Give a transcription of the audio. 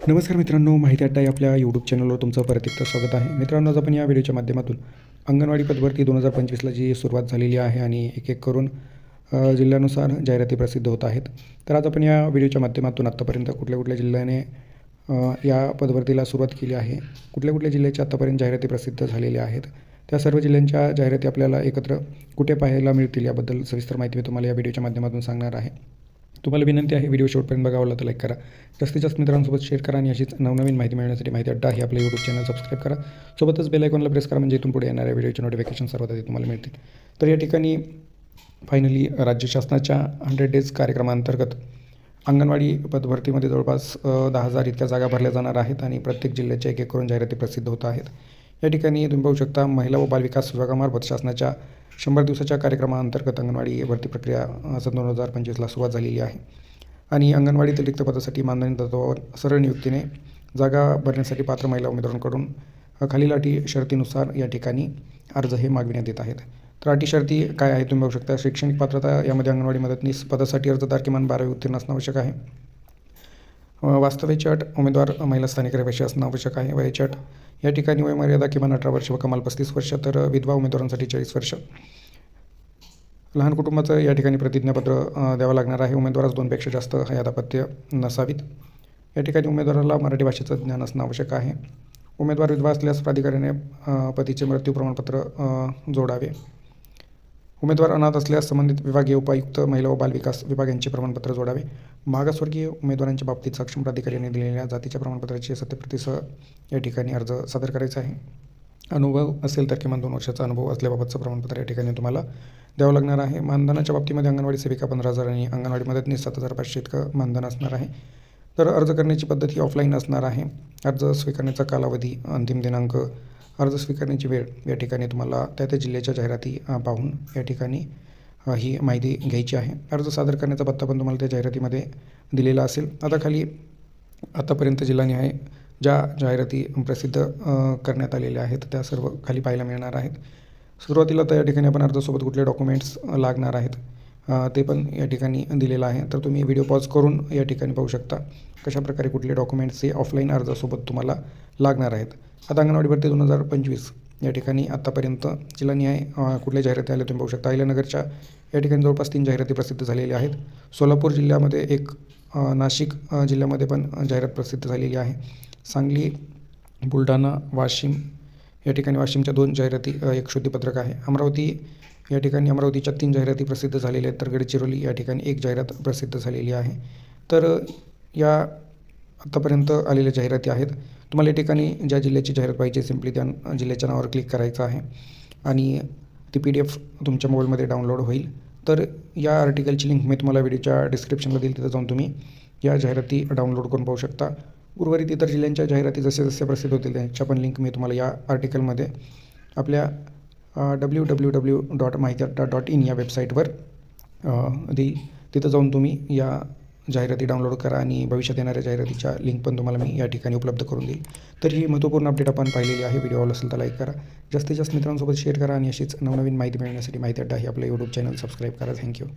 नमस्कार मित्रांनो माहिती अड्डा आपल्या यूट्यूब चॅनलवर तुमचं परत एकदा स्वागत आहे. मित्रांनो आज आपण या व्हिडिओच्या माध्यमातून अंगणवाडी पदभरती दोन हजार पंचवीसला जी सुरुवात झालेली आहे आणि एक एक करून जिल्ह्यानुसार जाहिराती प्रसिद्ध होत आहेत. तर आज आपण या व्हिडिओच्या माध्यमातून आत्तापर्यंत कुठल्या कुठल्या जिल्ह्याने या पदभरतीला सुरुवात केली आहे कुठल्या कुठल्या जिल्ह्याच्या आत्तापर्यंत जाहिराती प्रसिद्ध झालेल्या आहेत त्या सर्व जिल्ह्यांच्या जाहिराती आपल्याला एकत्र कुठे पाहायला मिळतील याबद्दल सविस्तर माहिती मी तुम्हाला या व्हिडिओच्या माध्यमातून सांगणार आहे. तुम्हाला विनंती आहे व्हिडिओ शेवटपर्यंत बघावं तर लाईक करा. जास्तीत जास्त मित्रांसोबत शेअर करा आणि अशीच नवनवीन माहिती मिळण्यासाठी माहिती अड्डा आहे आपलं यूट्यूब चॅनल सबस्क्राईब करा. सोबतच बेल आयकॉनला प्रेस करा म्हणजे इथून पुढे येणाऱ्या व्हिडिओचे नोटिफिकेशन सर्वात आधी तुम्हाला मिळतील. तर या ठिकाणी फायनली राज्य शासनाच्या हंड्रेड डेज कार्यक्रमाअंतर्गत अंगणवाडी पदभरतीमध्ये जवळपास दहा हजार इतक्या जागा भरल्या जाणार आहेत आणि प्रत्येक जिल्ह्याच्या एक एक करून जाहिराती प्रसिद्ध होत आहेत. या ठिकाणी तुम्ही पाहू शकता महिला व बालविकास विभागामार्फत शासनाच्या शंभर दिवसाच्या कार्यक्रमाअंतर्गत अंगणवाडी भरती प्रक्रिया सन दोन हजार पंचवीसला सुरुवात झालेली आहे. आणि अंगणवाडीतील रिक्त पदासाठी मानधनी तत्वावर सरळ नियुक्तीने जागा भरण्यासाठी पात्र महिला उमेदवारांकडून खालील अटी शर्तीनुसार या ठिकाणी अर्ज हे मागविण्यात येत आहेत. तर अटी शर्ती काय आहे तुम्ही बघू शकता. शैक्षणिक पात्रता यामध्ये अंगणवाडी मदतनीस पदासाठी अर्जदार किमान बारावी उत्तीर्ण असणं आवश्यक आहे. अ, वास्तव्याची अट उमेदवार महिला स्थानिक रहिवाशी असणं आवश्यक आहे. वयाची अट या ठिकाणी वयमर्यादा किमान अठरा वर्ष व कमाल पस्तीस वर्ष तर विधवा उमेदवारांसाठी चाळीस वर्ष. लहान कुटुंबाचं या ठिकाणी प्रतिज्ञापत्र द्यावं लागणार आहे. उमेदवारास दोनपेक्षा जास्त हयादापत्य नसावीत. या ठिकाणी उमेदवाराला मराठी भाषेचं ज्ञान असणं आवश्यक आहे. उमेदवार विधवा असल्यास प्राधिकाऱ्याने पतीचे मृत्यू प्रमाणपत्र जोडावे. उमेदवार अनाथ असल्यास संबंधित विभागीय उपायुक्त महिला व बालविकास विभाग यांचे प्रमाणपत्र जोडावे. मागासवर्गीय उमेदवारांच्या बाबतीत सक्षम प्राधिकाऱ्यांनी दिलेल्या जातीच्या प्रमाणपत्राची सत्यप्रतीसह या ठिकाणी अर्ज सादर करायचा आहे. अनुभव असेल तर किमान दोन वर्षाचा अनुभव असल्याबाबतचं प्रमाणपत्र या ठिकाणी तुम्हाला द्यावं लागणार आहे. मानधनाच्या बाबतीमध्ये अंगणवाडी सेविका पंधरा हजार आणि अंगणवाडी मदतनीस सात हजार पाचशे इतकं मानधन असणार आहे. तर अर्ज करण्याची पद्धत ही ऑफलाईन असणार आहे. अर्ज स्वीकारण्याचा कालावधी अंतिम दिनांक अर्ज स्वीकारण्याची वेळ या ठिकाणी तुम्हाला त्या त्या जिल्ह्याच्या जाहिराती पाहून या ठिकाणी ही माहिती घ्यायची आहे. अर्ज सादर करण्याचा पत्ता पण तुम्हाला त्या जाहिरातीमध्ये दिलेला असेल. आता खाली आतापर्यंत जिल्हानिहाय ज्या जाहिराती प्रसिद्ध करण्यात आलेल्या आहेत त्या सर्व खाली पाहायला मिळणार आहेत. सुरुवातीला तर या ठिकाणी आपण अर्जासोबत कुठले डॉक्युमेंट्स लागणार आहेत? ते पण या ठिकाणी दिलेलं आहे. तर तुम्ही व्हिडिओ पॉज करून या ठिकाणी पाहू शकता कशाप्रकारे कुठले डॉक्युमेंट्स हे ऑफलाईन अर्जासोबत तुम्हाला लागणार आहेत. आता अंगणवाडी भरती दोन हजार पंचवीस या ठिकाणी आत्तापर्यंत जिल्हानिहाय न्याय कुठल्या जाहिराती आल्या तुम्ही पाहू शकता. अहिल्यानगरच्या या ठिकाणी जवळपास तीन जाहिराती प्रसिद्ध झालेल्या आहेत. सोलापूर जिल्ह्यामध्ये एक नाशिक जिल्ह्यामध्ये पण जाहिरात प्रसिद्ध झालेली आहे. सांगली बुलढाणा वाशिम या ठिकाणी वाशिमच्या दोन जाहिराती एक शुद्धीपत्रक आहे. अमरावती या ठिकाणी अमरावतीच्या तीन जाहिराती प्रसिद्ध झालेल्या आहेत. तर गडचिरोली या ठिकाणी एक जाहिरात प्रसिद्ध झालेली आहे. तर या आत्तापर्यंत आलेल्या जाहिराती आहेत. तुम्हाला या ठिकाणी ज्या जिल्ह्याची जाहिरात पाहिजे सिम्पली त्या जिल्ह्याच्या नावावर क्लिक करायचं आहे. आणि ती पी डी एफ तुमच्या मोबाईलमध्ये डाउनलोड होईल. तर या आर्टिकलची लिंक मी तुम्हाला व्हिडिओच्या डिस्क्रिप्शनला देईल तिथं जाऊन तुम्ही या जाहिराती डाउनलोड करून पाहू शकता. उर्वरित इतर जिल्ह्यांच्या जाहिराती जसे जसे प्रसिद्ध होतील त्यांच्या पण लिंक मी तुम्हाला या आर्टिकलमध्ये आपल्या डब्ल्यू डब्ल्यू डब्ल्यू डॉट माहिती अड्डा डॉट इन या वेबसाईटवर दी तिथं जाऊन तुम्ही या जाहिराती डाउनलोड करा आणि भविष्यात येणाऱ्या जाहिरातीच्या लिंक पण तुम्हाला मी या ठिकाणी उपलब्ध करून देईल. तर ही महत्त्वपूर्ण अपडेट आपण पाहिलेली आहे. व्हिडिओ आवडला असेल तर लाईक करा. जास्तीत जास्त मित्रांसोबत शेअर करा आणि अशीच नवनवीन माहिती मिळण्यासाठी माहिती अड्डा हे आपलं यूट्यूब चॅनल सबस्क्राईब करा. Thank you